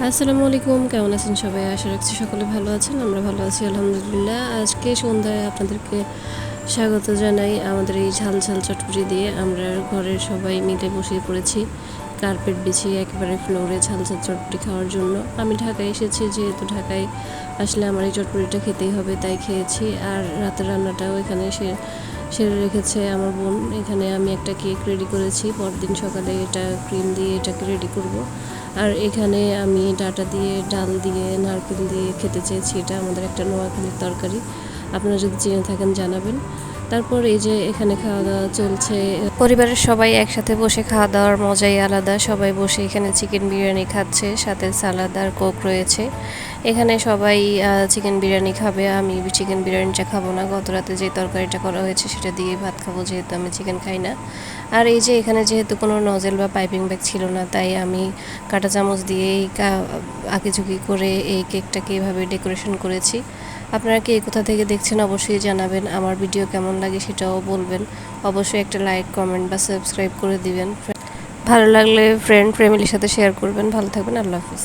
আসসালামু আলাইকুম, কেমন আছেন সবাই? আশা রাখছি সকলে ভালো আছেন, আমরা ভালো আছি, আলহামদুলিল্লাহ। আজকে সন্ধ্যায় আপনাদেরকে স্বাগত জানাই আমাদের এই ঝাল ঝাল চটপটি দিয়ে। আমরা ঘরের সবাই মিলে বসে পড়েছি কার্পেট বিছিয়ে একেবারে ফ্লোরে ঝাল ঝাল চটপটি খাওয়ার জন্য। আমি ঢাকায় এসেছি, যেহেতু ঢাকায় আসলে আমার এই চটপটিটা খেতেই হবে, তাই খেয়েছি। আর রাতের রান্নাটাও এখানে সে সেরে রেখেছে আমার বোন। এখানে আমি একটা কেক রেডি করেছি। পরদিন সকালে এটা ক্রিম দিয়ে এটাকে রেডি করব। আর এখানে আমি ডাটা দিয়ে, ডাল দিয়ে, নারকেল দিয়ে খেতে চেয়েছি। এটা আমাদের একটা নোয়াখালীর তরকারি। আপনারা যদি চিনে থাকেন জানাবেন। তারপর এই যে এখানে খাওয়া দাওয়া চলছে পরিবারের সবাই একসাথে বসে খাওয়া দাওয়ার মজাই আলাদা। সবাই বসে এখানে চিকেন বিরিয়ানি খাচ্ছে, সাথে সালাদ আর কোক রয়েছে। এখানে সবাই চিকেন বিরিয়ানি খাবে। আমি চিকেন বিরিয়ানিটা খাব না। গত রাতে যে তরকারিটা করা হয়েছে সেটা দিয়ে ভাত খাব, যেহেতু আমি চিকেন খাই না। আর এই যে এখানে যেহেতু কোনো নজেল বা পাইপিং ব্যাগ ছিল না, তাই আমি কাঁটা চামচ দিয়েই আঁকিঝুঁকি করে এই কেকটাকে এভাবে ডেকোরেশন করেছি। আপনারা কে কোথা থেকে দেখছেন অবশ্যই জানাবেন। আমার ভিডিও কেমন লাগে সেটাও বলবেন। অবশ্যই একটা লাইক কমেন্ট বা সাবস্ক্রাইব করে দিবেন। ভালো লাগলে ফ্রেন্ড ফ্যামিলির সাথে শেয়ার করবেন। ভালো থাকবেন। আল্লাহ হাফিজ।